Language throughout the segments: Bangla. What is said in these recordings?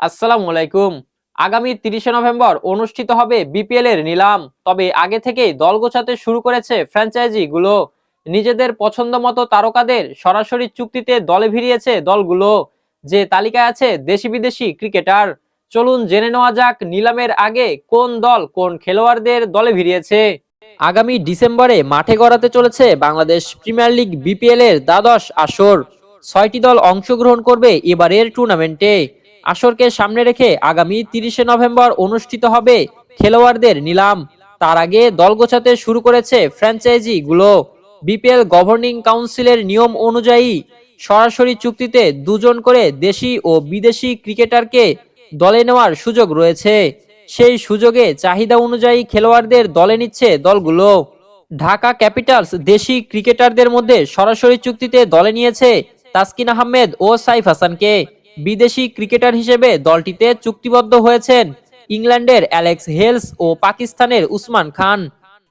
আসসালামু আলাইকুম। আগামী তিরিশে নভেম্বর অনুষ্ঠিত হবে বিপিএল এর নিলাম। তবে আগে থেকেই দল গোছাতে শুরু করেছে ফ্র্যাঞ্চাইজি গুলো নিজেদের পছন্দ মতো তারকাদের সরাসরি চুক্তিতে দলে ভিড়িয়েছে দলগুলো, যে তালিকায় আছে দেশি বিদেশি ক্রিকেটার। চলুন জেনে নেওয়া যাক নিলামের আগে কোন দল কোন খেলোয়াড়দের দলে ভিড়িয়েছে। আগামী ডিসেম্বরে মাঠে গড়াতে চলেছে বাংলাদেশ প্রিমিয়ার লিগ বিপিএল এর দ্বাদশ আসর। ছয়টি দল অংশগ্রহণ করবে এবারের টুর্নামেন্টে। আসরকে সামনে রেখে আগামী তিরিশে নভেম্বর অনুষ্ঠিত হবে খেলোয়াড়দের নিলাম। তার আগে দল গোছাতে শুরু করেছে ফ্র্যাঞ্চাইজি গুলো বিপিএল গভর্নিং কাউন্সিলের নিয়ম অনুযায়ী সরাসরি চুক্তিতে দুজন করে দেশি ও বিদেশি ক্রিকেটারকে দলে নেওয়ার সুযোগ রয়েছে। সেই সুযোগে চাহিদা অনুযায়ী খেলোয়াড়দের দলে নিচ্ছে দলগুলো। ঢাকা ক্যাপিটালস দেশি ক্রিকেটারদের মধ্যে সরাসরি চুক্তিতে দলে নিয়েছে তাসকিন আহমেদ ও সাইফ হাসানকে। বিদেশি ক্রিকেটার হিসেবে দলটিতে চুক্তিবদ্ধ হয়েছেন ইংল্যান্ডের অ্যালেক্স হেলস ও পাকিস্তানের উসমান খান।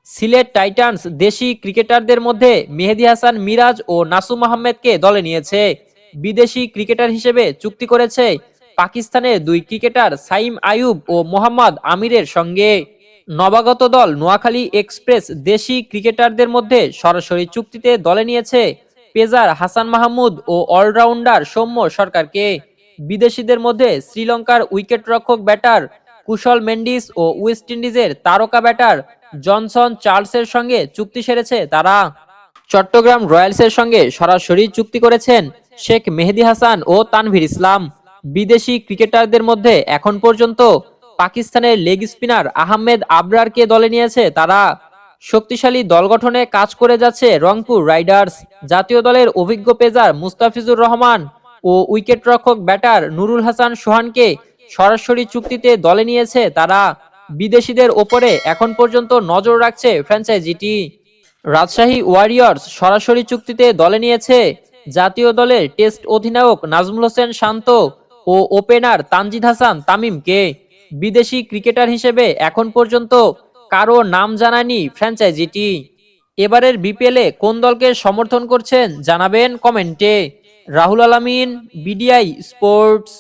সিলেট টাইটান্স দেশি ক্রিকেটারদের মধ্যে মেহেদি হাসান মিরাজ ও নাসুম আহমেদকে দলে নিয়েছে। বিদেশি ক্রিকেটার হিসেবে চুক্তি করেছে পাকিস্তানের দুই ক্রিকেটার সাইম আয়ুব ও মোহাম্মদ আমিরের সঙ্গে। নবাগত দল নোয়াখালী এক্সপ্রেস দেশি ক্রিকেটারদের মধ্যে সরাসরি চুক্তিতে দলে নিয়েছে পেজার হাসান মাহমুদ ও অলরাউন্ডার সৌম্য সরকারকে। বিদেশিদের মধ্যে শ্রীলঙ্কার উইকেটরক্ষক ব্যাটার কুশল মেন্ডিস ও ওয়েস্ট ইন্ডিজের তারকা ব্যাটার জনসন চার্লসের সঙ্গে চুক্তি সেরেছে তারা। চট্টগ্রাম রয়্যালসের সঙ্গে সরাসরি চুক্তি করেছেন শেখ মেহেদি হাসান ও তানভীর ইসলাম। বিদেশি ক্রিকেটারদের মধ্যে এখন পর্যন্ত পাকিস্তানের লেগ স্পিনার আহমেদ আবরারকে দলে নিয়েছে তারা। শক্তিশালী দল গঠনে কাজ করে যাচ্ছে রংপুর রাইডার্স। জাতীয় দলের অভিজ্ঞ পেজার মুস্তাফিজুর রহমান। ও উইকেটরক্ষক ব্যাটার নুরুল হাসান সোহানকে সরাসরি চুক্তিতে দলে নিয়েছে তারা। বিদেশিদের ওপরে এখন পর্যন্ত নজর রাখছে ফ্র্যাঞ্চাইজিটি। রাজশাহী ওয়ারিয়র্স সরাসরি চুক্তিতে দলে নিয়েছে জাতীয় দলের টেস্ট অধিনায়ক নাজমুল হোসেন শান্ত ও ওপেনার তানজিদ হাসান তামিমকে। বিদেশি ক্রিকেটার হিসেবে এখন পর্যন্ত কারও নাম জানায়নি ফ্র্যাঞ্চাইজিটি। এবারের বিপিএলে কোন দলকে সমর্থন করছেন জানাবেন কমেন্টে। রাহুল আলামিন বিডিআই স্পোর্টস।